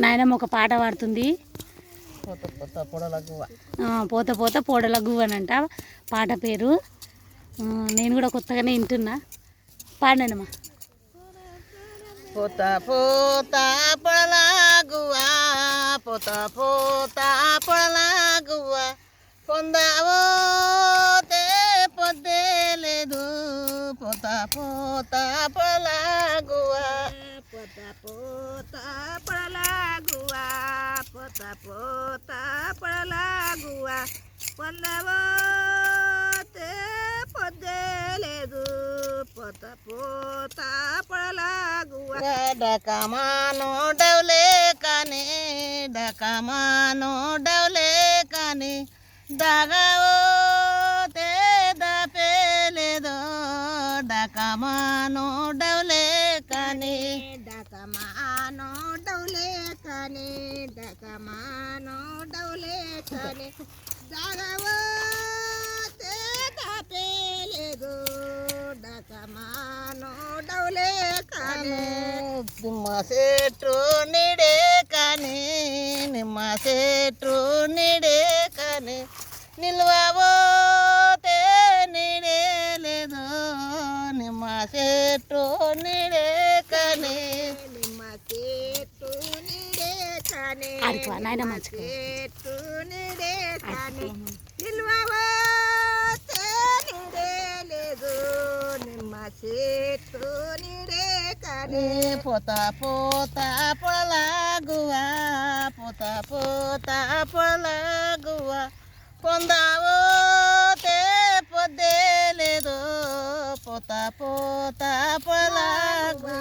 నాయనమ్మ ఒక పాట పాడుతుంది. పోత పోత పోడల గువ్వనంట పాట పేరు నేను కూడా కొత్తగానే వింటున్నా. పాడినానమ్మా పోత పోత పొడల గువ్వ పోత పోత పొడల గువ్వ. పొందావో పొద్దే లేదు. పోత పోత పొడల గువ్వ. పోత పోత పడలాగువా పొందవో పొద్దే లేదు పోత పోత పడలాగువా డకమానో డౌలే కానీ డకమానో డౌలే కానీ దగవో తే దపేలేదో డకమానో డౌ డౌలే కని సాగవో తేలేదు డకమానో డౌలే కని. నిమ్మ చెట్టు నిడే కానీ. నిమ్మ చెట్టు నిడే కానీ. నిల్వబోతే నిడే లేదు. నిమ్మ చెట్టు నిడే కానీ. నిమ్మ చెట్టు నీడే కని. ఆడుకో, నాయన మంచిగా. చెట్టు నీడే కని నిల్వవో నీడే లేదు నిమ్మ చెట్టు నీడే కని పోత పోత పొలగువా పోత పోత పొలగువా పొందావో తే పొద్దే లేదు పోత పోత పొలగువా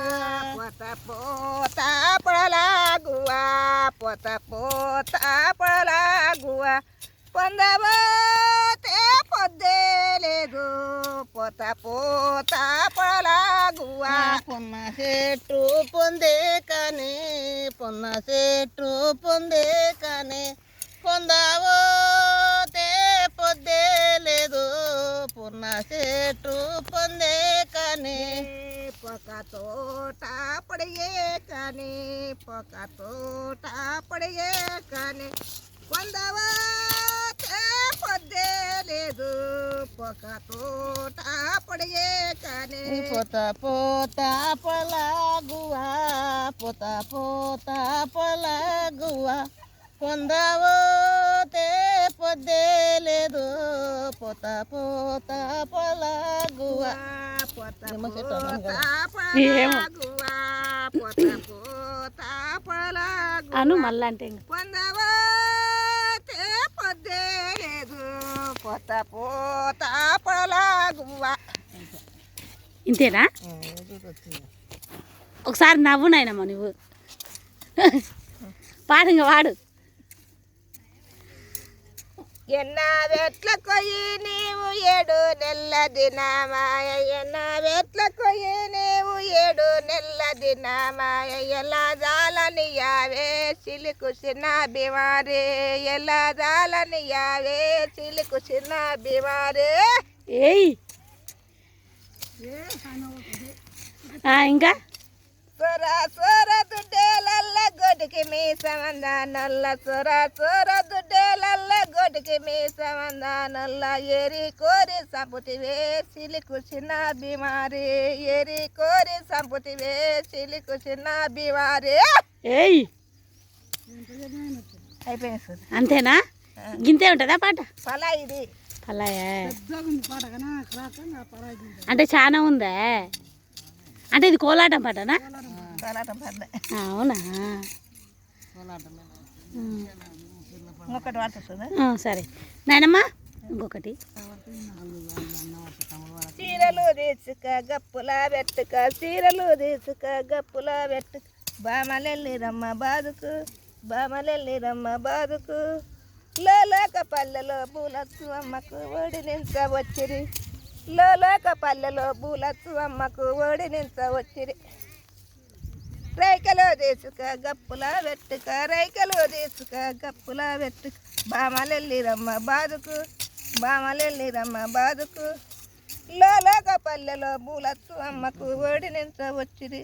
పోత పోత పడలాగువా పోత పోత పడలాగువా పొందబోతే పొద్దే లేదు. పోత పోత పడలాగువా పొన్న చెట్టు పొందే కానీ పొన్న చెట్టు పొందే కానీ. పొందావో తే పొద్దే లేదు పొన్న చెట్టు పొందే కానీ. పొక తోట పడియే కానీ పొక తోట పడియే కానీ. పొందబోతే పొద్దే లేదు పొక తోట పడియే కానీ. పోత పోత పలాగువా పోత పోత పలాగువా. పొందావో తే పొద్దే లేదు పోత పోత పలాగువా పోత పోత. పలాగువా. అను మళ్ళా అంటే ఇంకా పొందబోతే పొద్దే లేదు పోత పోత పలాగువా ఇంతేనా? ఒకసారి నవ్వు నాయనమ్మా నువ్వు. పాడు ఇంకా వాడు ಎನ್ನ ವೆಟ್ಲ ಕೊಯಿ ನೀವು ಏಡು ನೆಲ್ಲ ದಿನ ಮಾಯ ಎನ್ನ ವೆಟ್ಲ ಕೊಯಿ ನೀವು ಏಡು ನೆಲ್ಲ ದಿನ ಮಾಯ ಎಲ್ಲ ಜಾಲನಿಯಾವೇ ಸಿಲಿಕುಸಿನ ಬಿಮಾರಿ ಎಲ್ಲ ಜಾಲನಿಯಾವೇ ಸಿಲಿಕುಸಿನ ಬಿಮಾರಿ ಏಯ್ ఇంకా సొర సొర దుడ్డేలల్ల గొడికి మీ సంబంధానల్ల సొర సొర దుడ్డేలల్ల గొడికి మీ సంబంధానల్ల ఏరి కోరి సంపుతివే సిలికు చిన్న బిమారి ఏరి కోరి సంపుతివే సిలికు చిన్న బిమారి ఏయ్! అయిపోయింది సార్. అంతేనా? గింతే ఉంటుందా పాట? పలా ఇది. పలాయా. అంటే చాలా ఉందా? అంటే ఇది కోలాటం పాటనా? కోలాటం పడ్డ. అవునా? ఉమ్. ఇంకొకటి వాడుతుంది సార్ ఆ, సరే. నాయనమ్మా ఇంకొకటి. చీరలు తీసుక గప్పుల పెట్టుక చీరలు తీసుక గప్పుల పెట్టుక బామలెల్లి రమ్మ బాదుకు బామలెల్లి రమ్మ బాదుకు. లోలోక పల్లెలో బూలత్తు అమ్మకు ఓడినించ వచ్చిరి లోలోక పల్లెలో బూలత్తు అమ్మకు ఓడినించ వచ్చిరి రైకలో తీసుక గప్పుల పెట్టుక రైకలో తీసుక గప్పుల పెట్టుక బామలెల్లి రమ్మ బాదుకు బామలెల్లి రమ్మ బాదుకు. లోలోక పల్లెలో బూలత్తు అమ్మకు ఓడినించ వచ్చిరి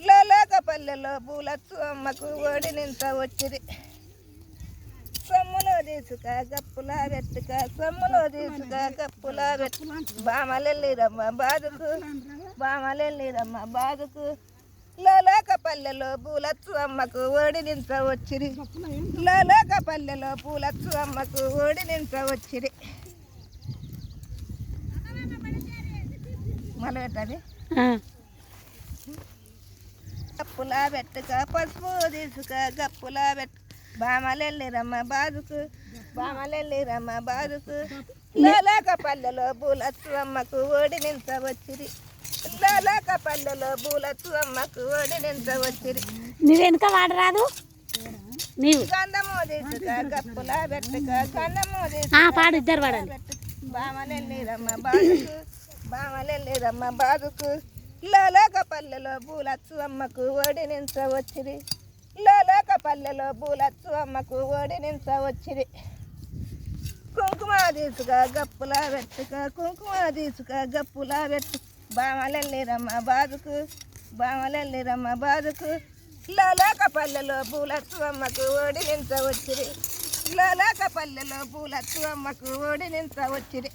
లోలోక పల్లెలో బూలత్తు అమ్మకు ఓడి నింత వచ్చిరి సొమ్ములో తీసుక గప్పులా వెట్టుక సొమ్ములో తీసుక గప్పులా పెట్టు బామలెల్లిరమ్మ బాదుకు బామలెల్లిరమ్మ బాదుకు. లోలోక పల్లెలో పూలచ్చు అమ్మకు ఓడి నింత వచ్చిరి. లోలోక పల్లెలో పూలచ్చు అమ్మకు ఓడి నింత వచ్చిరి. ఆ, గప్పులా పెట్టుక పసుపు తీసుక గప్పులా పెట్టు బామలెల్లిరమ్మ బాదుకు బామలెల్లిరమ్మ బాదుకు. లోలోక పల్లెలో పూలచ్చు అమ్మకు ఓడి నింత వచ్చిరి. లోలోక పల్లెలో పూలచ్చు అమ్మకు ఓడి నింత వచ్చిరి. నువ్వు వెనుక వాడరాదు నీవు. గంధము తీసుక గప్పులా పెట్టుక గంధము తీసుక పాడు ఇద్దరు పాడండి బామలెల్లిరమ్మ బాదుకు బామలెల్లిరమ్మ బాదుకు. లోలోక పల్లెలో పూలచ్చు అమ్మకు ఓడి వచ్చిరి. లోలోక పల్లెలో పూలచ్చు అమ్మకు ఓడి నించ వచ్చిరి. కుంకుమ తీసుక గప్పులా పెట్టుక కుంకుమ తీసుక గప్పులా పెట్టు బామలెల్లిరమ్మ బాదుకు బామలెల్లిరమ్మ బాదుకు లోలోక పల్లెలో పూలచ్చు అమ్మకు ఓడి నించ వచ్చిరి. లోలోక పల్లెలో పూలచ్చు అమ్మకు ఓడి నించ వచ్చిరి.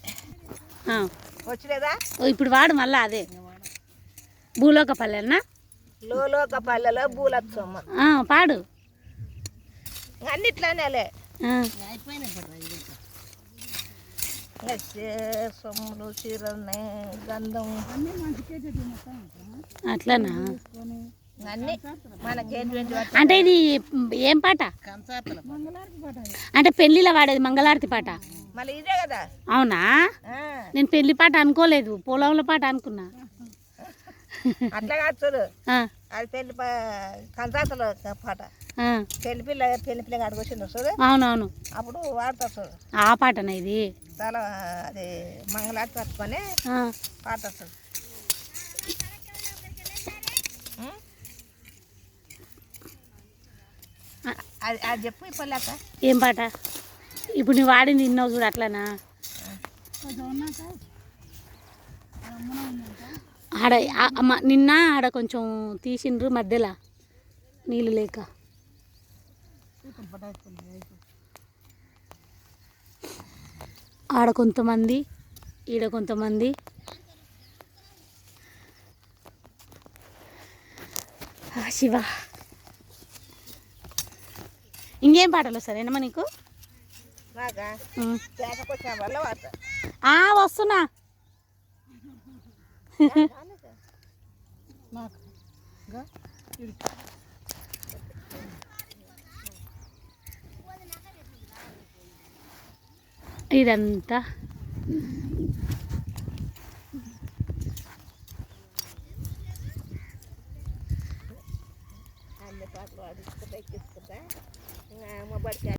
ఓ, ఇప్పుడు వాడు మళ్ళా అదే. భూలోక పల్లెనా లోలోక పల్లెలో అమ్మ. ఆ, పాడు. అన్నిట్లానేలే చే- సొమ్ములు చీరలు గంధం అట్లనా? అన్నీ అంటే ఇది ఏం పాట? అంటే పెళ్ళిలో వాడేది మంగళారతి పాట? మళ్ళీ ఇదే కదా? అవునా? ఆ, నేను పెళ్ళి పాట అనుకోలేదు పొలంలో పాట అనుకున్నా. అట్లా కాదు అది పెళ్ళి కంచాతలో పాట. ఆ, పెళ్ళి పిల్ల పెళ్ళి పిల్ల కాడికి వచ్చిండు చూడు. అవునవును. అప్పుడు వాడతారు చూడు. ఆ పాటనా ఇది? చాలా అది మంగళాటి పట్టుకొని? ఆ, అది అది చెప్పు ఇప్పుడు లేక ఏం పాట? ఇప్పుడు నువ్వు వాడింది విన్నావు చూడు అట్లనా? ఆడ నిన్న ఆడ కొంచెం తీసిండ్రు మధ్యలో నీళ్ళు లేక. ఆడ కొంతమంది ఈడ కొంతమంది. శివ. ఇంకేం పాటలు సరేనమ్మా నీకు? నాకా ఉం. తేకపోతే వల్ల వాడతా ఆ వస్తున్నా ఇదంతా అన్ని పాటలు వాడిస్తుంటే ఎక్కిస్తుంటా ఇంకా మా బడికి